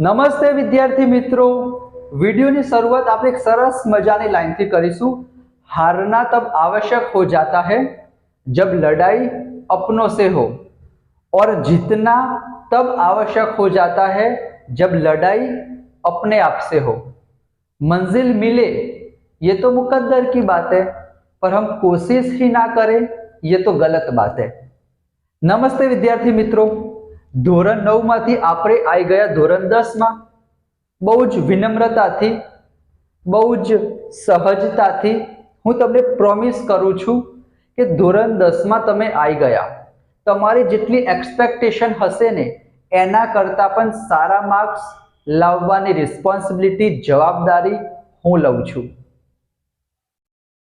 નમસ્તે વિદ્યાર્થી મિત્રો વિડિયોની શરૂઆત આપણે એક સરસ મજાની લાઈનથી કરીશું હારના તબ आवश्यक हो जाता है जब लड़ाई अपनों से हो और जीतना तब आवश्यक हो जाता है जब लड़ाई अपने आप से हो मंजिल मिले ये तो मुकद्दर की बात है पर हम कोशिश ही ना करें ये तो गलत बात है નમસ્તે વિદ્યાર્થી મિત્રો ધોરણ નવમાંથી આપણે આવી ગયા ધોરણ દસમાં. બહુ જ વિનમ્રતાથી, બહુ જ સહજતાથી હું તમને પ્રોમિસ કરું છું કે ધોરણ દસમાં તમે આવી ગયા. તમારી જેટલી એક્સપેક્ટેશન હશે ને, એના કરતાં પણ સારા માર્ક્સ લાવવાની રિસ્પોન્સિબિલિટી જવાબદારી હું લઉં છું.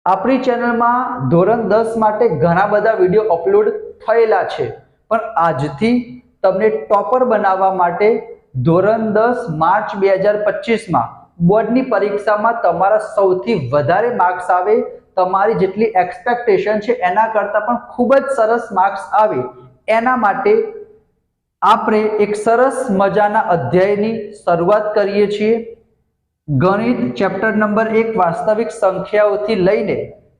આપણી ચેનલમાં ધોરણ દસ માટે ઘણા બધા વીડિયો અપલોડ થયેલા છે, પણ આજથી તમને ટોપર બનાવવા માટે ધોરણ દસ માર્ચ બે હજાર પચીસમાં બોર્ડની પરીક્ષામાં તમારા સૌથી વધારે માર્ક્સ આવે, તમારી જેટલી એક્સપેક્ટેશન છે એના કરતાં પણ ખૂબ જ સરસ માર્ક્સ આવે. એના માટે આપણે એક સરસ મજાના અધ્યાયની શરૂઆત કરીએ છીએ. ગણિત ચેપ્ટર નંબર એક વાસ્તવિક સંખ્યાઓથી લઈને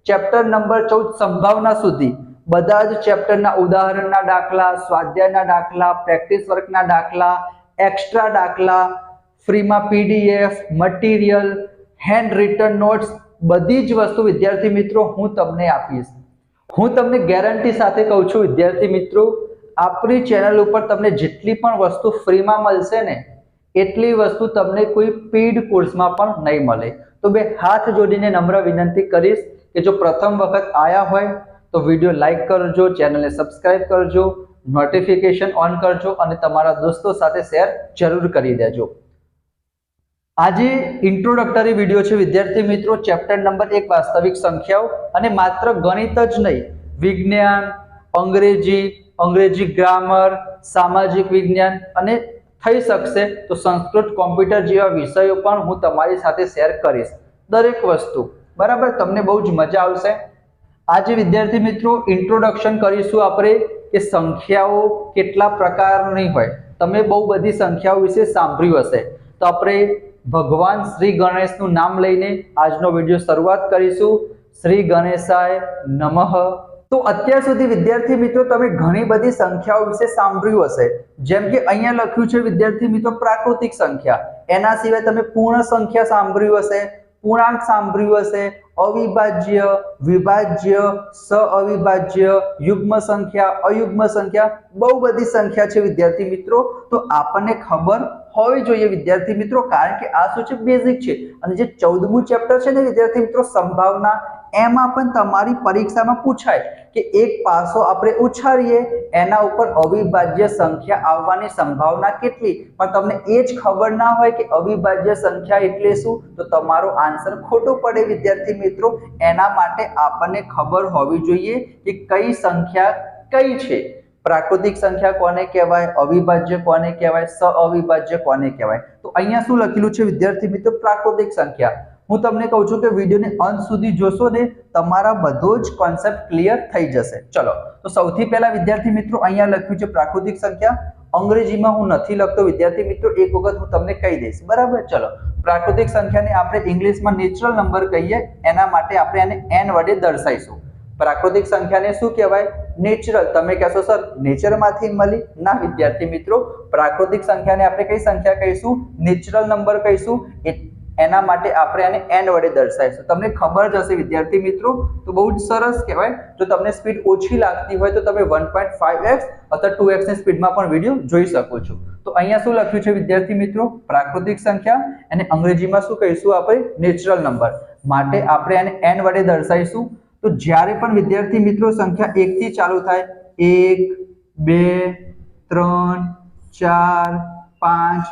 ચેપ્ટર નંબર ચૌદ સંભાવના સુધી બધા જ ચેપ્ટરના ઉદાહરણના દાખલા, સ્વાધ્યાયના દાખલા, પ્રેક્ટિસ વર્કના દાખલા, એક્સ્ટ્રા દાખલા, ફ્રીમાં PDF, material hand written notes બધી જ વસ્તુ વિદ્યાર્થી મિત્રો હું તમને આપીશ. હું તમને ગેરંટી સાથે કહું છું વિદ્યાર્થી મિત્રો આપણી ચેનલ ઉપર તમને જેટલી પણ વસ્તુ ફ્રીમાં મળશે ને, એટલી વસ્તુ તમને કોઈ પેઇડ કોર્સમાં પણ નહીં મળે. તો બે હાથ જોડીને નમ્ર વિનંતી કરીશ કે જો પ્રથમ વખત આયા હોય તો વીડિયો લાઇક કરજો, ચેનલને સબસ્ક્રાઇબ કરજો, નોટિફિકેશન ઓન કરજો અને તમારા દોસ્તો સાથે શેર જરૂર કરી દેજો. આજે ઇન્ટ્રોડક્ટરી વીડિયો છે, વિદ્યાર્થી મિત્રો ચેપ્ટર નંબર એક, વાસ્તવિક સંખ્યાઓ. અને માત્ર ગણિત જ નહીં, વિજ્ઞાન, અંગ્રેજી અંગ્રેજી ગ્રામર સામાજિક વિજ્ઞાન અને થઈ શકશે તો સંસ્કૃત કોમ્પ્યુટર જેવા વિષયો પણ હું તમારી સાથે શેર કરીશ. દરેક વસ્તુ. બરાબર? તમને બહુ જ મજા આવશે. આજે વિદ્યાર્થી મિત્રો ઇન્ટ્રોડક્શન કરીશું આપણે કે સંખ્યાઓ કેટલા પ્રકારની હોય. તમે બહુ બધી સંખ્યાઓ વિશે સાંભળ્યું હશે. તો આપણે ભગવાન શ્રી ગણેશનું નામ લઈને આજનો વીડિયો શરૂઆત કરીશું. શ્રી ગણેશાય નમઃ. તો અત્યાર સુધી વિદ્યાર્થી મિત્રો, તમે ઘણી બધી સંખ્યાઓ વિશે સાંભળ્યું હશે. જેમ કે અહીંયા લખ્યું છે, વિદ્યાર્થી મિત્રો, પ્રાકૃતિક સંખ્યા. એના સિવાય તમે પૂર્ણ સંખ્યા સાંભળ્યું હશે. પૂર્ણાંક સાંભળ્યું હશે. અવિભાજ્ય, વિભાજ્ય, સ અવિભાજ્ય, યુગ્મ સંખ્યા, અયુગ્મ સંખ્યા, બહુ બધી સંખ્યા છે વિદ્યાર્થી મિત્રો. તો આપણને ખબર હોવી જોઈએ વિદ્યાર્થી મિત્રો, કારણ કે આ શું છે? બેઝિક છે. અને જે ચૌદમું ચેપ્ટર છે ને વિદ્યાર્થી મિત્રો, સંભાવના એમાં પણ તમારી પરીક્ષામાં પૂછાય કે એક પાસો આપણે ઉછાળીએ, એના ઉપર અવિભાજ્ય સંખ્યા આવવાની સંભાવના કેટલી? પણ તમને એ જ ખબર ના હોય કે અવિભાજ્ય સંખ્યા એટલે શું? તો તમારો આન્સર ખોટો પડે વિદ્યાર્થી મિત્રો. એના માટે આપણને ખબર હોવી જોઈએ કે કઈ સંખ્યા કઈ છે. પ્રાકૃતિક સંખ્યા કોને કહેવાય? અવિભાજ્ય કોને કહેવાય? સ અવિભાજ્ય કોને કહેવાય? તો અહીંયા શું લખેલું છે વિદ્યાર્થી મિત્રો? પ્રાકૃતિક સંખ્યા. હું તમને કહું છું કે વિડીયોને અંત સુધી જોશો ને, તમારા બધો જ કોન્સેપ્ટ ક્લિયર થઈ જશે. ચલો, તો સૌથી પહેલા વિદ્યાર્થી મિત્રો અહીંયા લખ્યું છે પ્રાકૃતિક સંખ્યા. અંગ્રેજીમાં હું નથી લખતો, વિદ્યાર્થી મિત્રો, એક વખત હું તમને કહી દઈશ. બરાબર? ચલો, પ્રાકૃતિક સંખ્યાને આપણે ઇંગ્લિશમાં નેચરલ નંબર કહીએ, એના માટે આપણે એને એન વડે દર્શાવીશું. પ્રાકૃતિક સંખ્યાને શું કહેવાય? નેચરલ તમે કહેશો, સર નેચરમાંથી મળી? ના, વિદ્યાર્થી મિત્રો, પ્રાકૃતિક સંખ્યાને આપણે કઈ સંખ્યા કહીશું? નેચરલ નંબર કહીશું. એના માટે આપણે આને એન વડે દર્શાવીશું. તમને ખબર જ હશે, વિદ્યાર્થી મિત્રો, તો બહુ જ સરસ કહેવાય. જો તમને સ્પીડ ઓછી લાગતી હોય, તો તમે વન પોઈન્ટ ફાઈવ એક્સ અથવા ટુ એક્સની સ્પીડમાં પણ વીડિયો જોઈ શકો છો. તો અહીંયા શું લખ્યું છે, વિદ્યાર્થી મિત્રો? પ્રાકૃતિક સંખ્યા અને અંગ્રેજીમાં શું કહીશું આપણે? નેચરલ નંબર માટે આપણે આને એન વડે દર્શાવીશું. તો જ્યારે પણ વિદ્યાર્થી મિત્રો સંખ્યા એકથી ચાલુ થાય, એક, બે, ત્રણ, ચાર, પાંચ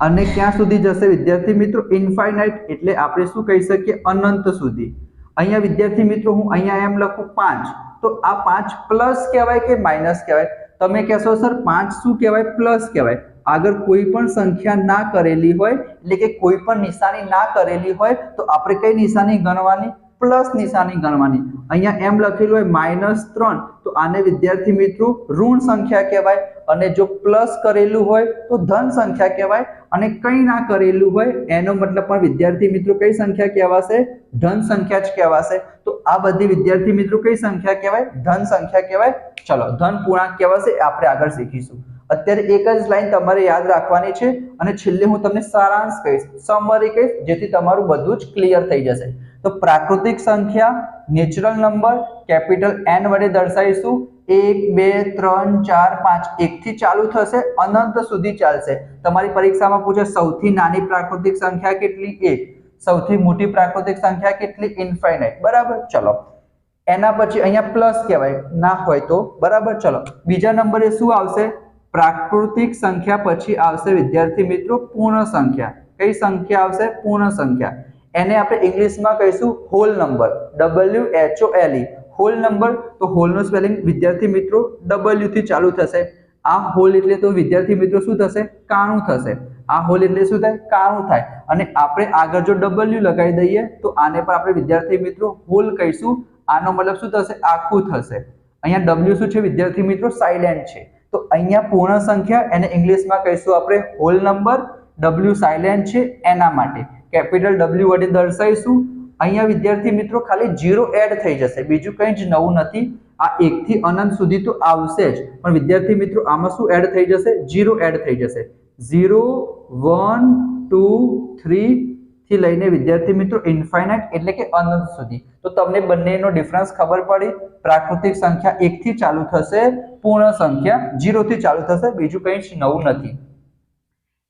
અને ક્યાં સુધી જશે? વિદ્યાર્થી મિત્રો ઇન્ફાઇનાઇટ એટલે આપણે શું કહી શકીએ? અનંત સુધી. અહીંયા વિદ્યાર્થી મિત્રો, હું અહીંયા એમ લખું પાંચ. તો આ પાંચ પ્લસ કહેવાય કે માઇનસ કહેવાય? તમે કહેશો, સર, પાંચ શું કહેવાય? પ્લસ કહેવાય. આગળ કોઈ પણ સંખ્યા ના કરેલી હોય, એટલે કે કોઈ પણ નિશાની ના કરેલી હોય, તો આપણે કઈ નિશાની ગણવાની? પ્લસ નિશાની ગણવાની. અહીંયા એમ લખેલું હોય માઇનસ ત્રણ. તો આને વિદ્યાર્થી મિત્રો ઋણ સંખ્યા કહેવાય અને જો પ્લસ કરેલું હોય તો ધન સંખ્યા કહેવાય અને કંઈ ના કરેલું હોય એનો મતલબ પણ વિદ્યાર્થી મિત્રો કઈ સંખ્યા કહેવાશે? ધન સંખ્યા જ કહેવાશે. તો આ બધી વિદ્યાર્થી મિત્રો કઈ સંખ્યા કહેવાય? ધન સંખ્યા કહેવાય. ચલો, ધન પૂર્ણાંક કહેવાશે આપણે આગળ શીખીશું. અત્યારે એક જ લાઈન તમારે યાદ રાખવાની છે અને છેલ્લે હું તમને સારાંશ કહીશ સમરી કહીશ, જેથી તમારું બધું જ ક્લિયર થઈ જશે. તો પ્રાકૃતિક સંખ્યા નેચરલ નંબર કેપિટલ એન વડે દર્શાવીશું. એક, બે, ત્રણ, ચાર, પાંચ એક થી ચાલુ થશે, અનંત સુધી ચાલશે. તમારી પરીક્ષામાં પૂછે સૌથી નાની પ્રાકૃતિક સંખ્યા કેટલી? એક. સૌથી મોટી પ્રાકૃતિક સંખ્યા કેટલી? ઇન્ફાઇનાઇટ બરાબર? ચલો. એના પછી અહીંયા પ્લસ કહેવાય. ના હોય તો? બરાબર? ચલો. બીજા નંબરે શું આવશે? પ્રાકૃતિક સંખ્યા પછી આવશે વિદ્યાર્થી મિત્રો, પૂર્ણ સંખ્યા. કઈ સંખ્યા આવશે? પૂર્ણ સંખ્યા. એને આપણે ઇંગ્લિશમાં કહીશું whole number W H O L E whole number તો હોલનું સ્પેલિંગ વિદ્યાર્થી મિત્રો ડબલ્યુ થી ચાલુ થશે. આ હોલ એટલે તો વિદ્યાર્થી મિત્રો શું થશે? કાણું થશે. આ હોલ એટલે શું થાય? કાણું થાય. અને આપણે આગળ જો ડબલ્યુ લગાવી દઈએ તો આને પણ આપણે વિદ્યાર્થી મિત્રો હોલ કહીશું. આનો મતલબ શું થશે? આખું થશે. અહીંયા ડબલ્યુ શું છે? વિદ્યાર્થી મિત્રો સાયલેન્ટ છે. તો અહીંયા પૂર્ણ સંખ્યા એને ઇંગ્લિશમાં કહીશું આપણે હોલ નંબર ડબલ્યુ સાયલેન્ટ છે એના માટે. કેપિટલ ડબલ્યુ વડે દર્શાવીશું. અહીંયા વિદ્યાર્થી મિત્રો ખાલી જીરો એડ થઈ જશે. બીજું કંઈ જ નવું નથી. આ એકથી અનંત સુધી તો આવશે જ. પણ વિદ્યાર્થી મિત્રો, આમાં શું એડ થઈ જશે? જીરો એડ થઈ જશે. ઝીરો વન ટુ થ્રી થી લઈને વિદ્યાર્થી મિત્રો ઇન્ફાઇનાઇટ એટલે કે અનંત સુધી. તો તમને બંનેનો ડિફરન્સ ખબર પડી. પ્રાકૃતિક સંખ્યા એકથી ચાલુ થશે. પૂર્ણ સંખ્યા જીરોથી ચાલુ થશે. બીજું કંઈ જ નવું નથી.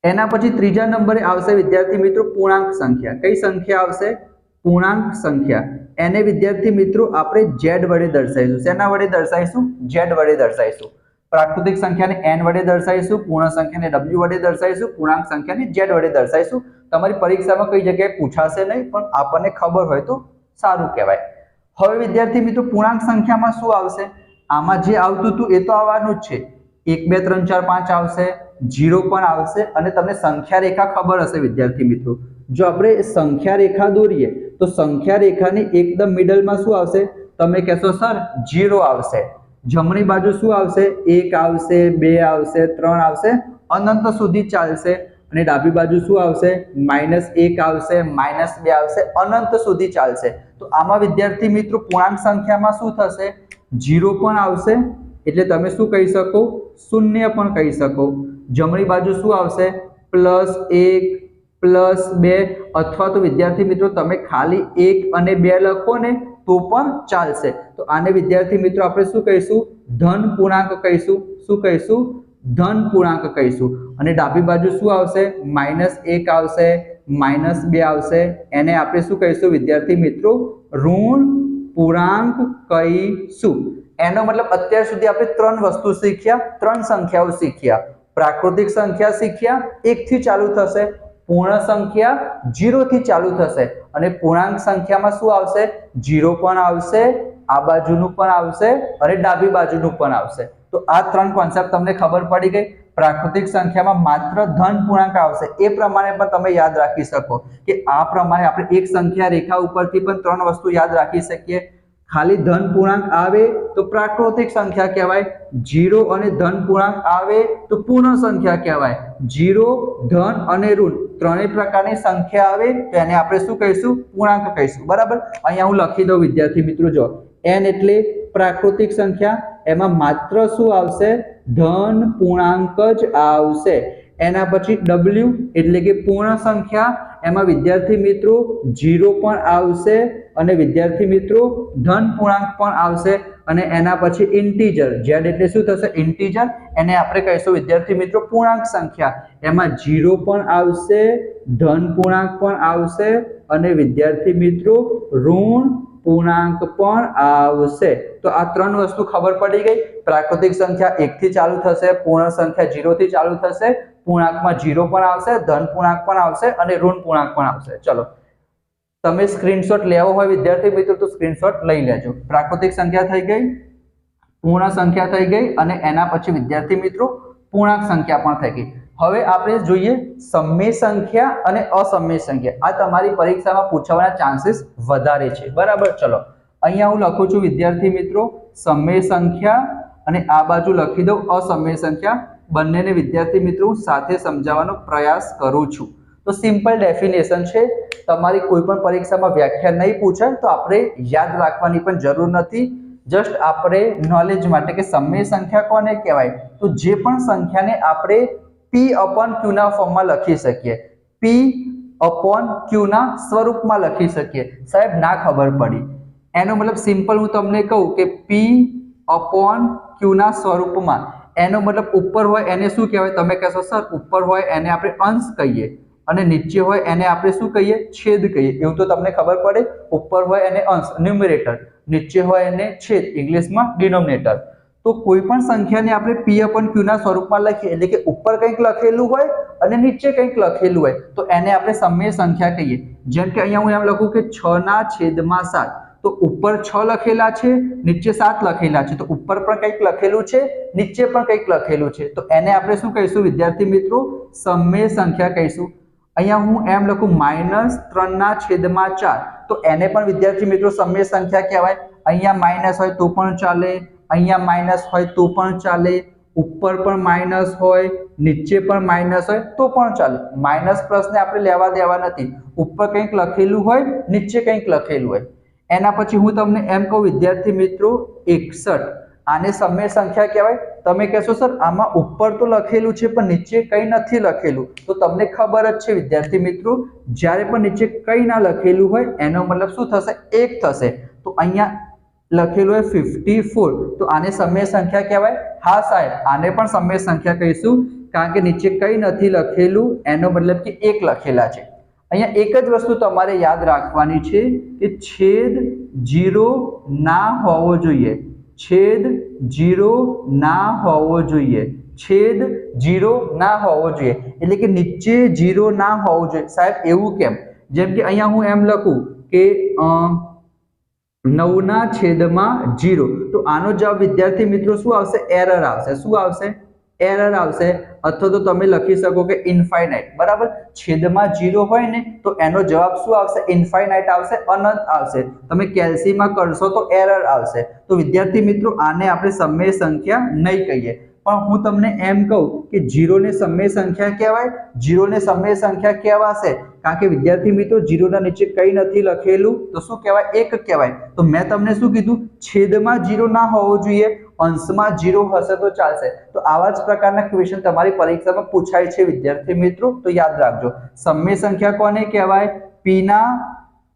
એના પછી ત્રીજા નંબરે આવશે વિદ્યાર્થી મિત્રો પૂર્ણાંક સંખ્યા. કઈ સંખ્યા આવશે? પૂર્ણાંક સંખ્યા. એને વિદ્યાર્થી મિત્રો આપણે જેડ વડે દર્શાવીશું. શેના વડે દર્શાવીશું? જેડ વડે દર્શાવીશું. પ્રાકૃતિક સંખ્યાને એન વડે દર્શાવીશું, પૂર્ણ સંખ્યાને ડબલ્યુ વડે દર્શાવીશું, પૂર્ણાંક સંખ્યાને જેડ વડે દર્શાવીશું. તમારી પરીક્ષામાં કઈ જગ્યાએ પૂછાશે નહીં, પણ આપણને ખબર હોય તો સારું કહેવાય. હવે વિદ્યાર્થી મિત્રો, પૂર્ણાંક સંખ્યામાં શું આવશે? આમાં જે આવતું હતું એ તો આવવાનું જ છે. એક, બે, ત્રણ, ચાર, પાંચ આવશે જીરો પણ આવશે અને તમને સંખ્યા રેખા ખબર હશે, વિદ્યાર્થી મિત્રો. જો આપણે સંખ્યા રેખા દોરીએ, તો સંખ્યા રેખાની એકદમ મિડલમાં શું આવશે? તમે કહેશો, સર જીરો આવશે. જમણી બાજુ શું આવશે? એક આવશે, બે આવશે, ત્રણ આવશે, અનંત સુધી ચાલશે. અને ડાબી બાજુ શું આવશે? માઇનસ એક આવશે, માઇનસ બે આવશે, અનંત સુધી ચાલશે. તો આમાં વિદ્યાર્થી મિત્રો, પૂર્ણાંક સંખ્યામાં શું થશે? જીરો પણ આવશે એટલે તમે શું કહી શકો? શૂન્ય પણ કહી શકો. જમણી બાજુ શું આવશે? પ્લસ એક, પ્લસ બે, અથવા તો વિદ્યાર્થી મિત્રો તમે ખાલી એક અને બે લખો ને તો પણ ચાલશે. તો આને વિદ્યાર્થી મિત્રો આપણે શું કહીશું? ધન પૂર્ણાંક કહીશું. શું કહીશું? ધન પૂર્ણાંક કહીશું. અને ડાબી બાજુ શું આવશે? માઇનસ એક આવશે, માઇનસ બે આવશે. એને આપણે શું કહીશું વિદ્યાર્થી મિત્રો? ઋણ પૂર્ણાંક કહીશું. એનો મતલબ અત્યાર સુધી આપણે ત્રણ વસ્તુ શીખ્યા, ત્રણ સંખ્યાઓ શીખ્યા. પ્રાકૃતિક સંખ્યા શીખ્યા એક થી ચાલુ થશે. પૂર્ણ સંખ્યા જીરો થી ચાલુ થશે. અને પૂર્ણાંક સંખ્યામાં શું આવશે? જીરો પણ આવશે, આ બાજુનું પણ આવશે અને ડાબી બાજુનું પણ આવશે. તો આ ત્રણ કોન્સેપ્ટ તમને ખબર પડી ગઈ. પ્રાકૃતિક સંખ્યામાં માત્ર ધન પૂર્ણાંક આવશે. એ પ્રમાણે પણ તમે યાદ રાખી શકો કે આ પ્રમાણે આપણે એક સંખ્યા રેખા ઉપરથી પણ ત્રણ વસ્તુ યાદ રાખી શકીએ. ખાલી ધન પૂર્ણાંક આવે તો પ્રાકૃતિક સંખ્યા કહેવાય. જીરો અને ધન પૂર્ણાંક આવે તો પૂર્ણ સંખ્યા કહેવાય. જીરો, ધન અને ઋણ ત્રણેય પ્રકારની સંખ્યા આવે તો એને આપણે શું કહીશું? પૂર્ણાંક કહીશું. બરાબર? અહીંયા હું લખી દઉં, વિદ્યાર્થી મિત્રો, જો. એન એટલે પ્રાકૃતિક સંખ્યા. એમાં માત્ર શું આવશે? ધન પૂર્ણાંક જ આવશે. એના પછી ડબલ્યુ એટલે કે પૂર્ણ સંખ્યા, એમાં વિદ્યાર્થી મિત્રો જીરો પણ આવશે અને વિદ્યાર્થી મિત્રો ધન પૂર્ણાંક પણ આવશે અને એના પછી ઇન્ટીજર. જેડ એટલે શું થશે? ઇન્ટીજર. એને આપણે કહીશું વિદ્યાર્થી મિત્રો પૂર્ણાંક સંખ્યા. એમાં જીરો પણ આવશે, ધન પૂર્ણાંક પણ આવશે અને વિદ્યાર્થી મિત્રો ઋણ પૂર્ણાંક પણ આવશે. તો આ ત્રણ વસ્તુ ખબર પડી ગઈ. પ્રાકૃતિક સંખ્યા એક થી ચાલુ થશે, પૂર્ણ સંખ્યા જીરો થી ચાલુ થશે પૂર્ણાંકમાં જીરો પણ આવશે, ધન પૂર્ણાંક પણ આવશે અને ઋણ પૂર્ણાંક પણ આવશે. ચલો. તમે સ્ક્રીનશોટ લેવો હોય વિદ્યાર્થી મિત્રો તો સ્ક્રીનશોટ લઈ લેજો. પ્રાકૃતિક સંખ્યા થઈ ગઈ, પૂર્ણ સંખ્યા થઈ ગઈ અને એના પછી વિદ્યાર્થી મિત્રો પૂર્ણાંક સંખ્યા પણ થઈ ગઈ. હવે આપણે જોઈએ સમય સંખ્યા અને અસમય સંખ્યા. આ તમારી પરીક્ષામાં પૂછવાના ચાન્સીસ વધારે છે. બરાબર? ચલો. અહીંયા હું લખું છું વિદ્યાર્થી મિત્રો, સમય સંખ્યા અને આ બાજુ લખી દઉં અસમય સંખ્યા. બંનેને વિદ્યાર્થી મિત્રો સાથે સમજાવવાનો પ્રયાસ કરું છું. તો સિમ્પલ ડેફિનેશન છે. તમારી કોઈ પણ પરીક્ષામાં વ્યાખ્યા નહીં પૂછાય તો આપણે યાદ રાખવાની પણ જરૂર નથી. જસ્ટ આપણે નોલેજ માટે કે સમય સંખ્યા કોને કહેવાય? તો જે પણ સંખ્યાને આપણે પી અપોન ક્યુના ફોર્મમાં લખી શકીએ. પી અપોન ક્યુના સ્વરૂપમાં લખી શકીએ. સાહેબ, ના ખબર પડી. એનો મતલબ સિમ્પલ હું તમને કહું કે પી અપોન ક્યુના સ્વરૂપમાં એનો મતલબ ઉપર હોય એને શું કહેવાય? તમે કહેશો, સર, ઉપર હોય એને આપણે અંશ કહીએ અને નીચે હોય એને આપણે શું કહીએ? છેદ કહીએ. એવું તો તમને ખબર પડે. ઉપર હોય એને અંશ ન્યુમરેટર નીચે હોય એને છેદ, ઇંગ્લિશમાં ડિનોમિનેટર તો કોઈ પણ સંખ્યાને આપણે પી અપન ક્યુના સ્વરૂપમાં લખીએ, એટલે કે ઉપર કંઈક લખેલું હોય અને નીચે કંઈક લખેલું હોય, તો એને આપણે સમય સંખ્યા કહીએ. જેમ કે અહીંયા હું એમ લખું કે છ ના છેદમાં સાત. તો ઉપર છ લખેલા છે, નીચે સાત લખેલા છે. તો ઉપર પણ કંઈક લખેલું છે, નીચે પણ કંઈક લખેલું છે. તો એને આપણે શું કહીશું વિદ્યાર્થી મિત્રો? સમય સંખ્યા કહીશું. અહીંયા હું એમ લખું, માઇનસ ત્રણના છેદમાં ચાર. તો એને પણ વિદ્યાર્થી મિત્રો સમય સંખ્યા કહેવાય. અહીંયા માઇનસ હોય તો પણ ચાલે, અહીંયા માઇનસ હોય તો પણ ચાલે, ઉપર પણ માઇનસ હોય, નીચે પણ માઇનસ હોય તો પણ ચાલે. માઇનસ પ્લસને આપણે લેવા દેવા નથી. ઉપર કંઈક લખેલું હોય, નીચે કંઈક લખેલું હોય. એના પછી હું તમને એમ કહું, વિદ્યાર્થી મિત્રો, એકસઠ. આને સમય સંખ્યા કહેવાય. તમે કહેશો, સર, આમાં ઉપર તો લખેલું છે, પણ નીચે કંઈ નથી લખેલું. તો તમને ખબર જ છે, વિદ્યાર્થી મિત્રો, જ્યારે પણ નીચે કંઈ ના લખેલું હોય, એનો મતલબ શું થશે? એક થશે. તો અહીંયા લખેલું હોય ફિફ્ટી ફોર. તો આને સમય સંખ્યા કહેવાય. હા, સાહેબ, આને પણ સમય સંખ્યા કહીશું. કારણ કે નીચે કંઈ નથી લખેલું, એનો મતલબ કે એક લખેલા છે. અહીંયા એક જ વસ્તુ તમારે યાદ રાખવાની છે કે છેદ જીરો ના હોવો જોઈએ. છેદ જીરો ના હોવો જોઈએ. છેદ જીરો ના હોવો જોઈએ. એટલે કે નીચે જીરો ના હોવો જોઈએ. સાહેબ, એવું કેમ? જેમ કે અહીંયા હું એમ લખું કે નવના છેદમાં જીરો. તો આનો જવાબ વિદ્યાર્થી મિત્રો શું આવશે? એરર આવશે. શું આવશે? એરર આવશે અથવા તો તમે લખી શકો કે ઇન્ફાઇનાઇટ બરાબર? છેદમાં જીરો હોય ને, તો એનો જવાબ શું આવશે? ઇન્ફાઇનાઇટ આવશે, અનંત આવશે. તમે કેલ્સીમાં કરશો તો એરર આવશે. તો વિદ્યાર્થી મિત્રો, આને આપણે સમય સંખ્યા નહીં કહીએ. પણ હું તમને એમ કહું કે જીરોને સમય સંખ્યા કહેવાય, જીરોને સમય સંખ્યા કહેવાશે. કારણ કે વિદ્યાર્થી મિત્રો, જીરોના નીચે કંઈ નથી લખેલું, તો શું કહેવાય? એક કહેવાય. તો મેં તમને શું કીધું? છેદમાં જીરો ના હોવો જોઈએ, અંશમાં જીરો હશે તો ચાલશે. તો આવા જ પ્રકારના ક્વેશ્ચન તમારી પરીક્ષામાં પૂછાય છે વિદ્યાર્થી મિત્રો, તો યાદ રાખજો. સમય સંખ્યા કોને કહેવાય? પીના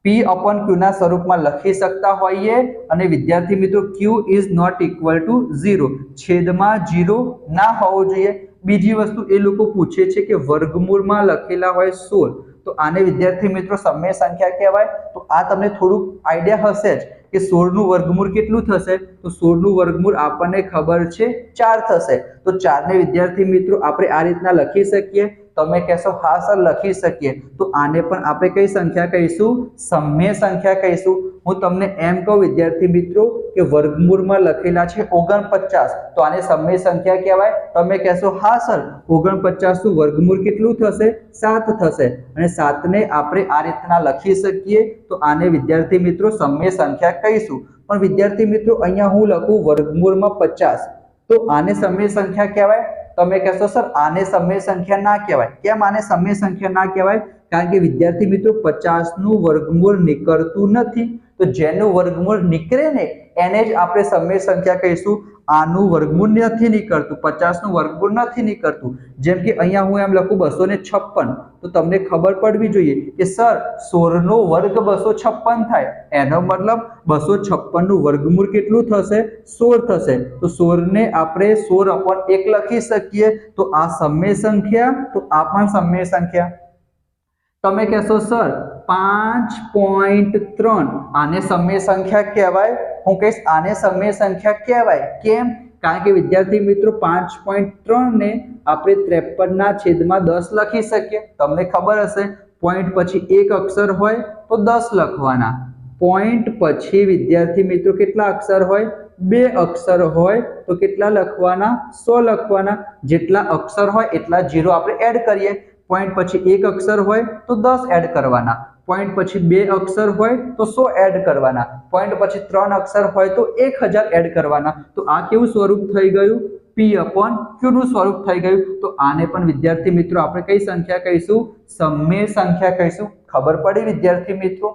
પી અપોન ક્યુના સ્વરૂપમાં લખી શકતા હોઈએ અને વિદ્યાર્થી મિત્રો Q is not equal to zero છેદમાં ઝીરો ના હોવો જોઈએ. બીજી વસ્તુ એ લોકો પૂછે છે કે વર્ગમૂળમાં લખેલા હોય સોળ. તો આને વિદ્યાર્થી મિત્રો સમય સંખ્યા કહેવાય. તો આ તમને થોડુંક આઈડિયા હશે જ કે સોળનું વર્ગમૂળ કેટલું થશે? તો સોળનું વર્ગમૂળ આપણને ખબર છે ચાર થશે. તો ચારને વિદ્યાર્થી મિત્રો, આપણે આ રીતના લખી શકીએ. તમે કહેશો, હા, સર, લખી શકીએ. તો આને પણ આપણે કઈ સંખ્યા કહીશું? સમય સંખ્યા કહીશું. હું તમને એમ કહું, વિદ્યાર્થી મિત્રો, કે વર્ગમૂળમાં લખેલા છે ઓગણપચાસ. તો આને સમય સંખ્યા કહેવાય. તમે કહેશો, હા, સર, ઓગણપચાસનું વર્ગમૂળ કેટલું થશે? સાત થશે. અને સાતને આપણે આ રીતના લખી શકીએ. તો આને વિદ્યાર્થી મિત્રો સમય સંખ્યા કહીશું. પણ વિદ્યાર્થી મિત્રો, અહીંયા હું લખું વર્ગમૂળમાં પચાસ. તો આને સમય સંખ્યા કહેવાય? તમે કહેશો સર આને સમય સંખ્યા ના કહેવાય. કેમ આને સમય સંખ્યા ના કહેવાય? કારણ કે વિદ્યાર્થી મિત્રો પચાસનું વર્ગમૂળ નીકળતું નથી. તો જેનું વર્ગમૂળ નીકળે ને, એને જ આપણે સમય સંખ્યા કહીશું. આનું વર્ગમૂળ નથી નીકળતું પચાસનું વર્ગમૂળ નથી નીકળતું. જેમ કે અહીંયા હું એમ લખું બસો ને છપ્પન. તો તમને ખબર પડવી જોઈએ કે સર સોળ નો વર્ગ બસો છપ્પન થાય. એનો મતલબ બસો છપ્પનનું વર્ગમૂળ કેટલું થશે? સોળ થશે. તો સોળ ને આપણે સોળ અપોન એક લખી શકીએ. તો આ સમય સંખ્યા, તો આ પણ સમય સંખ્યા. તમે કહેશો, સર, પાંચ પોઈન્ટ ત્રણ. આને સમય સંખ્યા કહેવાય? હું કહીશ, આને સમય સંખ્યા કહેવાય. કેમ? કારણ કે વિદ્યાર્થી મિત્રો, પાંચ પોઈન્ટ ત્રણને આપણે ત્રેપનના છેદમાં દસ લખી શકીએ. તમને ખબર હશે, પોઈન્ટ પછી એક અક્ષર હોય તો દસ લખવાના. પોઈન્ટ પછી વિદ્યાર્થી મિત્રો, કેટલા અક્ષર હોય? બે અક્ષર હોય તો કેટલા લખવાના? સો લખવાના. જેટલા અક્ષર હોય એટલા જીરો આપણે એડ કરીએ. પોઈન્ટ પછી એક અક્ષર હોય તો દસ એડ કરવાના. પોઈન્ટ પછી બે અક્ષર હોય તો સો એડ કરવાના. પોઈન્ટ પછી ત્રણ અક્ષર હોય તો એક હજાર એડ કરવાના. તો આ કેવું સ્વરૂપ થઈ ગયું? પી અપોન ક્યુ નું સ્વરૂપ થઈ ગયું. તો આને પણ વિદ્યાર્થી મિત્રો આપણે કઈ સંખ્યા કહીશું? સમય સંખ્યા કહીશું. ખબર પડી વિદ્યાર્થી મિત્રો?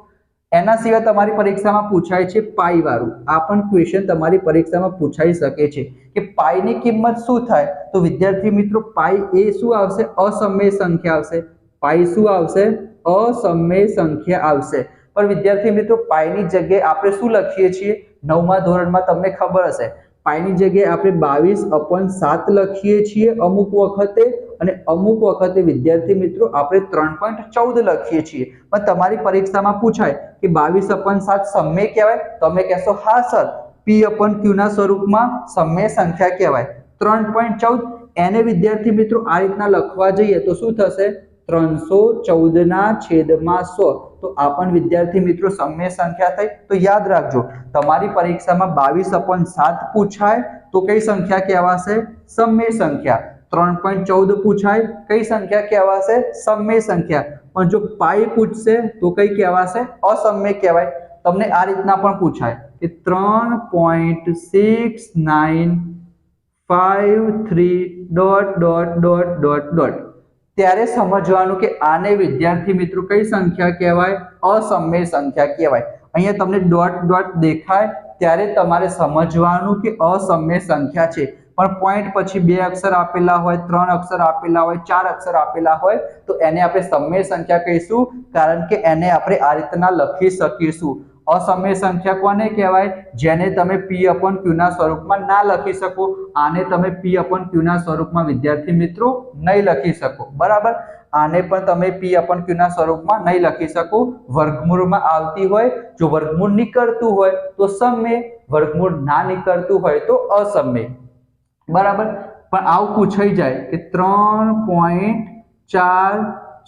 એના સિવાય તમારી પરીક્ષામાં પૂછાય છે પાઈ વાળું. આ પણ ક્વેશ્ચન તમારી પરીક્ષામાં પૂછાઈ શકે છે કે પાઈની કિંમત શું થાય? તો વિદ્યાર્થી મિત્રો, પાઈ એ શું આવશે? અસમય સંખ્યા આવશે. પાઈ શું આવશે? અસમય સંખ્યા આવશે. પણ વિદ્યાર્થી મિત્રો, પાઈની જગ્યાએ આપણે શું લખીએ છીએ? નવમા ધોરણમાં તમને ખબર હશે. પાઈની જગ્યાએ આપણે બાવીસ અપન સાત લખીએ છીએ અમુક વખતે. અને અમુક વખતે વિદ્યાર્થી મિત્રો આપણે ત્રણ પોઈન્ટ ચૌદ લખીએ છીએ. પણ તમારી પરીક્ષામાં પૂછાય કે બાવીસ અપન સાત સમય કહેવાય? તમે કહેશો, હા, સર. પી અપન ક્યુના સ્વરૂપમાં સમય સંખ્યા કહેવાય. ત્રણ પોઈન્ટ ચૌદ. એને વિદ્યાર્થી મિત્રો આ રીતના લખવા જઈએ તો શું થશે? ત્રણસો ચૌદના છેદમાં સો. તો આ પણ વિદ્યાર્થી મિત્રો સમય સંખ્યા થઈ. તો યાદ રાખજો, તમારી પરીક્ષામાં બાવીસ અપન સાત પૂછાય તો કઈ સંખ્યા કહેવાશે? સમય સંખ્યા. ત્રણ પોઈન્ટ ચૌદ પૂછાય. કઈ સંખ્યા કહેવાશે? સમય સંખ્યા. પણ જો પાઈ પૂછશે, તો કઈ કહેવાશે? અસમય કહેવાય. તમને આ રીતના પણ પૂછાય કે ત્રણ point six nine five three dot dot dot dot dot ત્યારે સમજવાનું કે આને વિદ્યાર્થી મિત્રો કઈ સંખ્યા કહેવાય? અસમય સંખ્યા કહેવાય. અહીંયા તમને ડોટ ડોટ દેખાય. ત્યારે તમારે સમજવાનું કે અસમય સંખ્યા છે. પણ પોઈન્ટ પછી બે અક્ષર આપેલા હોય, ત્રણ અક્ષર આપેલા હોય, ચાર અક્ષર આપેલા હોય, તો એને આપણે સમય સંખ્યા કહીશું, કારણ કે એને આપણે આ રીતના લખી શકીશું. અસમય સંખ્યા કોને કહેવાય? જેને તમે પી અપન ક્યુના સ્વરૂપમાં ના લખી શકો, આને તમે પી અપન ક્યુના સ્વરૂપમાં, વિદ્યાર્થી મિત્રો, નહીં લખી શકો. બરાબર? આને પણ તમે પી અપન ક્યુના સ્વરૂપમાં નહીં લખી શકો. વર્ગમૂળમાં આવતી હોય, જો વર્ગમૂળ નીકળતું હોય, તો સમય. વર્ગમૂળ ના નીકળતું હોય, તો અસમય. બરાબર? પણ આવું પૂછાઈ જાય કે ત્રણ પોઈન્ટ ચાર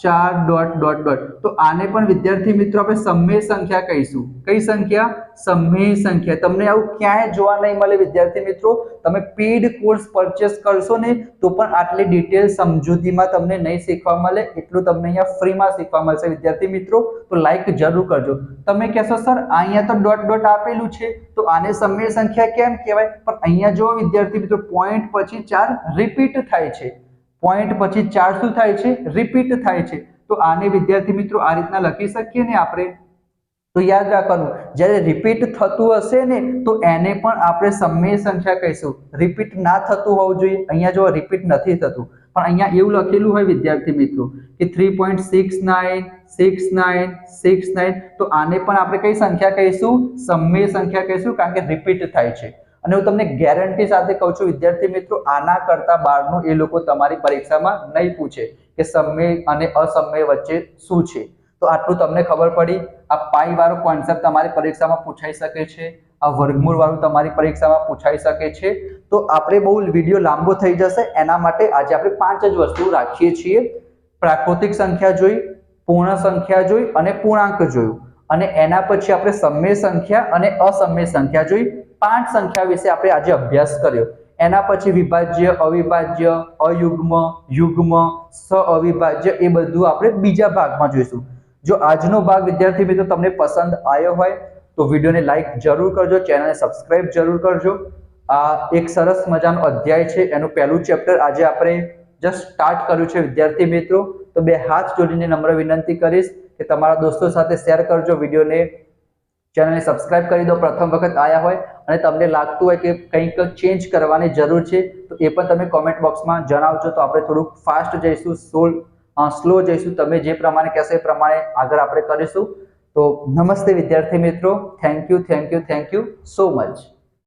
ચાર ડોટ ડોટ ડોટ તો આને પણ વિદ્યાર્થી મિત્રો આપણે સમય સંખ્યા કહીશું. કઈ સંખ્યા? સમય સંખ્યા. તમને આવું ક્યાંય જોવા નહીં મળે વિદ્યાર્થી મિત્રો. તમે પેડ કોર્સ પરચેસ કરશો ને, તો પણ આટલી ડિટેલ સમજૂતીમાં તમને નહીં શીખવા મળે. એટલું તમને અહીંયા ફ્રીમાં શીખવા મળશે વિદ્યાર્થી મિત્રો. તો લાઈક જરૂર કરજો. તમે કહેશો, સર, અહીંયા તો ડોટ ડોટ આપેલું છે. તો આને સમય સંખ્યા કેમ કહેવાય? પણ અહીંયા જો વિદ્યાર્થી મિત્રો પોઈન્ટ પછી ચાર રિપીટ થાય છે. પોઈન્ટ પછી ચાર શું થાય છે? રિપીટ થાય છે. તો આને વિદ્યાર્થી મિત્રો આ રીતના લખી શકીએ ને આપણે? તો યાદ રાખવાનું, જ્યારે રિપીટ થતું હશે ને, તો એને પણ આપણે સમય સંખ્યા કહીશું. રિપીટ ના થતું હોવું જોઈએ. અહીંયા જો રિપીટ નથી થતું. પણ અહીંયા એવું લખેલું હોય વિદ્યાર્થી મિત્રો, કે three point six nine six nine six nine તો આને પણ આપણે કઈ સંખ્યા કહીશું? સમય સંખ્યા કહીશું, કારણ કે રિપીટ થાય છે. અને હું તમને ગેરંટી સાથે કહું છું, વિદ્યાર્થી મિત્રો, આના કરતા બહારનું એ લોકો તમારી પરીક્ષામાં નહીં પૂછે કે સમય અને અસમય વચ્ચે શું છે. તો આટલું તમને ખબર પડી. આ પાઈ વાળો કોન્સેપ્ટ તમારી પરીક્ષામાં પૂછાઈ શકે છે. આ વર્ગમૂળ વાળું તમારી પરીક્ષામાં પૂછાઈ શકે છે. તો આપણે બહુ વીડિયો લાંબો થઈ જશે. એના માટે આજે આપણે પાંચ જ વસ્તુ રાખીએ છીએ. પ્રાકૃતિક સંખ્યા જોઈ, પૂર્ણ સંખ્યા જોઈ અને પૂર્ણાંક જોયું. અને એના પછી આપણે સમય સંખ્યા અને અસમય સંખ્યા જોઈ. પાંચ સંખ્યા વિશે આપણે આજે અભ્યાસ કર્યો. એના પછી વિભાજ્ય, અવિભાજ્ય, અયુગ્મ, યુગ્મ સ અવિભાજ્ય એ બધું આપણે બીજા ભાગમાં જોઈશું. જો આજનો ભાગ વિદ્યાર્થી મિત્રો તમને પસંદ આવ્યો હોય, તો વિડીયોને લાઈક જરૂર કરજો, ચેનલને સબસ્ક્રાઇબ જરૂર કરજો. આ એક સરસ મજાનો અધ્યાય છે. એનું પહેલું ચેપ્ટર આજે આપણે જસ્ટ સ્ટાર્ટ કર્યું છે વિદ્યાર્થી મિત્રો. તો બે હાથ જોડીને નમ્ર વિનંતી કરીશ. કે તમારા દોસ્તો સાથે શેર કરજો વિડીયોને ચેનલને સબસ્ક્રાઇબ કરી દો. પ્રથમ વખત આવ્યા હોય અને તમને લાગતું હોય કે કંઈક ચેન્જ કરવાની જરૂર છે, તો એ પણ તમે કોમેન્ટ બોક્સમાં જણાવજો. તો આપણે થોડુંક ફાસ્ટ જઈશું સોલ સ્લો જઈશું. તમે જે પ્રમાણે કહેશો એ પ્રમાણે આગળ આપણે કરીશું. તો નમસ્તે વિદ્યાર્થી મિત્રો. Thank you thank you thank you so much